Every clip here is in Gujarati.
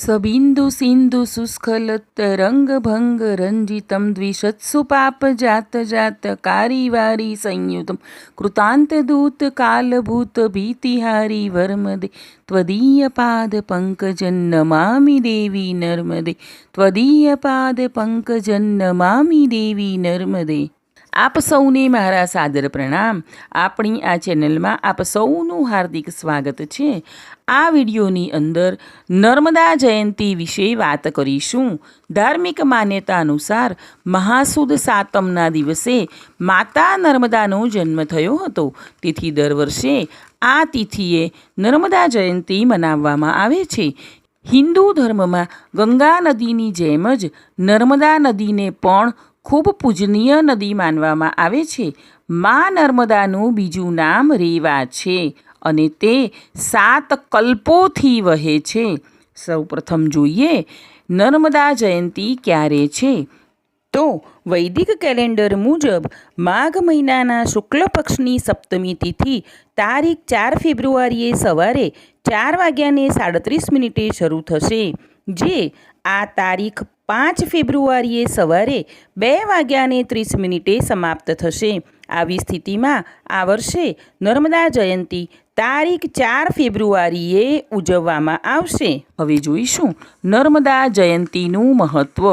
सबिन्दुसिन्धुसुस्खलतरङ्गभङ्गरञ्जितं द्विषत्सु कृतान्तदूतकालभूतभीतिहारि वर्मदे। त्वदीयपादपङ्कजन्नमामि देवि नर्मदे। त्वदीयपादपङ्कजन्नमामि देवि नर्मदे। આપ સૌને મારા સાદર પ્રણામ. આપણી આ ચેનલમાં આપ સૌનું હાર્દિક સ્વાગત છે. આ વિડીયોની અંદર નર્મદા જયંતી વિશે વાત કરીશું. ધાર્મિક માન્યતા અનુસાર મહાસુદ સાતમના દિવસે માતા નર્મદાનો જન્મ થયો હતો. તેથી દર વર્ષે આ તિથિએ નર્મદા જયંતી મનાવવામાં આવે છે. હિન્દુ ધર્મમાં ગંગા નદીની જેમ જ નર્મદા નદીને પણ ખૂબ પૂજનીય નદી માનવામાં આવે છે. મા નર્મદાનું બીજું નામ રેવા છે અને તે સાત કલ્પોથી વહે છે. સૌપ્રથમ જોઈએ, નર્મદા જયંતી ક્યારે છે? તો વૈદિક કેલેન્ડર મુજબ માઘ મહિનાના શુક્લ પક્ષની સપ્તમી તિથિ તારીખ ચાર ફેબ્રુઆરીએ સવારે ચાર વાગ્યાને સાડત્રીસ મિનિટે શરૂ થશે, જે આ તારીખ પાંચ ફેબ્રુઆરીએ સવારે બે વાગ્યાને ત્રીસ મિનિટે સમાપ્ત થશે. આવી સ્થિતિમાં આ વર્ષે નર્મદા જયંતી તારીખ ચાર ફેબ્રુઆરીએ ઉજવવામાં આવશે. હવે જોઈશું નર્મદા જયંતીનું મહત્ત્વ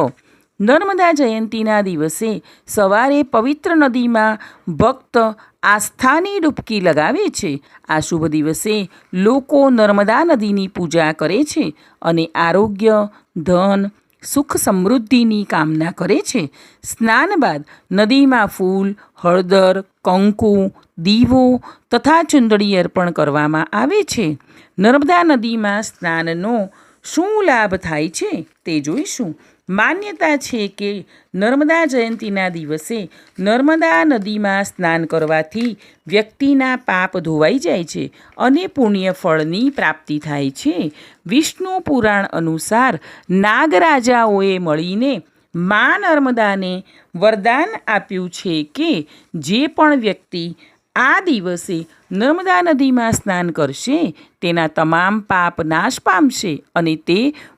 નર્મદા જયંતીના દિવસે સવારે પવિત્ર નદીમાં ભક્ત આસ્થાની ડૂબકી લગાવે છે. આ શુભ દિવસે લોકો નર્મદા નદીની પૂજા કરે છે અને આરોગ્ય, ધન સુખ સમૃદ્ધિની કામના કરે છે. સ્નાન બાદ નદીમાં ફૂલ, હળદર, કંકુ, દીવો તથા ચુંદડી અર્પણ કરવામાં આવે છે. નર્મદા નદીમાં સ્નાનનો શું લાભ થાય છે તે જોઈશું. માન્યતા છે કે નર્મદા જયંતીના દિવસે નર્મદા નદીમાં સ્નાન કરવાથી વ્યક્તિના પાપ ધોવાઈ જાય છે અને પુણ્ય ફળની પ્રાપ્તિ થાય છે. વિષ્ણુ પુરાણ અનુસાર નાગરાજાઓએ મળીને મા નર્મદાને વરદાન આપ્યું છે કે જે પણ વ્યક્તિ આ દિવસે નર્મદા નદીમાં સ્નાન કરશે, તેના તમામ પાપ નાશ પામશે અને તે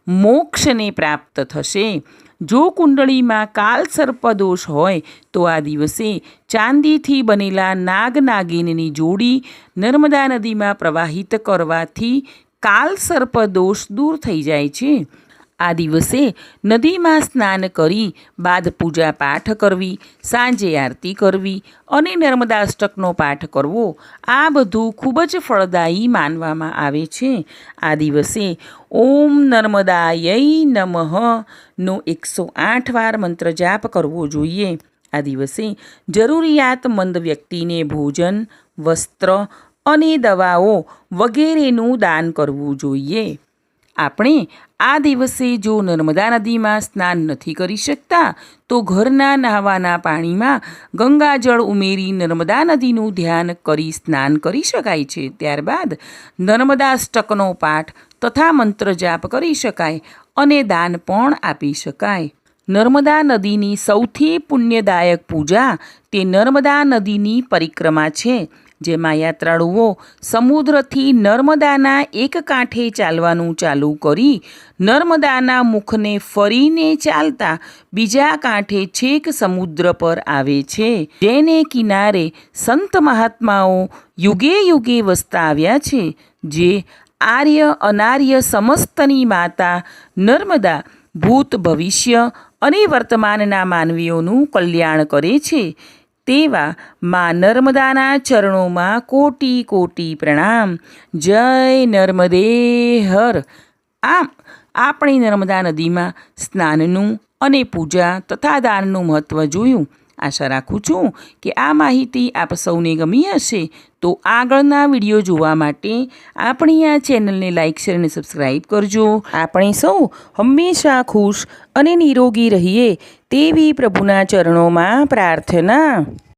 મોક્ષને પ્રાપ્ત થશે. જો કુંડળીમાં કાલ સર્પદોષ હોય, તો આ દિવસે ચાંદીથી બનેલા નાગ નાગિનની જોડી નર્મદા નદીમાં પ્રવાહિત કરવાથી કાલ સર્પદોષ દૂર થઈ જાય છે. આ દિવસે નદીમાં સ્નાન કરી બાદ પૂજા પાઠ કરવી, સાંજે આરતી કરવી અને નર્મદાષ્ટકનો પાઠ કરવો, આ બધું ખૂબ જ ફળદાયી માનવામાં આવે છે. આ દિવસે ઓમ નર્મદાય નમઃ નો એકસો આઠ વાર મંત્ર જાપ કરવો જોઈએ. આ દિવસે જરૂરિયાતમંદ વ્યક્તિને ભોજન, વસ્ત્ર અને દવાઓ વગેરેનું દાન કરવું જોઈએ. આપણે આ દિવસે જો નર્મદા નદીમાં સ્નાન નથી કરી શકતા, તો ઘરના નહાવાના પાણીમાં ગંગાજળ ઉમેરી નર્મદા નદીનું ધ્યાન કરી સ્નાન કરી શકાય છે. ત્યારબાદ નર્મદાષ્ટકનો પાઠ તથા મંત્ર જાપ કરી શકાય અને દાન પણ આપી શકાય. નર્મદા નદીની સૌથી પુણ્યદાયક પૂજા તે નર્મદા નદીની પરિક્રમા છે. જેમાં યાત્રાળુઓ સમુદ્રથી નર્મદાના એક કાંઠે ચાલવાનું ચાલુ કરી નર્મદાના મુખને ફરીને ચાલતા બીજા કાંઠે છેક સમુદ્ર પર આવે છે. જેને કિનારે સંત મહાત્માઓ યુગે યુગે વસતા આવ્યા છે, જે આર્ય અનાર્ય સમસ્તની માતા નર્મદા ભૂત ભવિષ્ય અને વર્તમાનના માનવીઓનું કલ્યાણ કરે છે. તેવા મા નર્મદાના ચરણોમાં કોટી કોટી પ્રણામ. જય નર્મદે હર આમ આપણી નર્મદા નદીમાં સ્નાનનું અને પૂજા તથા દાનનું મહત્ત્વ જોયું. આશા રાખું છું કે આ માહિતી આપ સૌને ગમી હશે. તો આગળના વીડિયો જોવા માટે આપણી આ ચેનલને લાઇક શેર અને સબસ્ક્રાઈબ કરજો. આપણે સૌ હંમેશા ખુશ અને નિરોગી રહીએ તેવી પ્રભુના ચરણોમાં પ્રાર્થના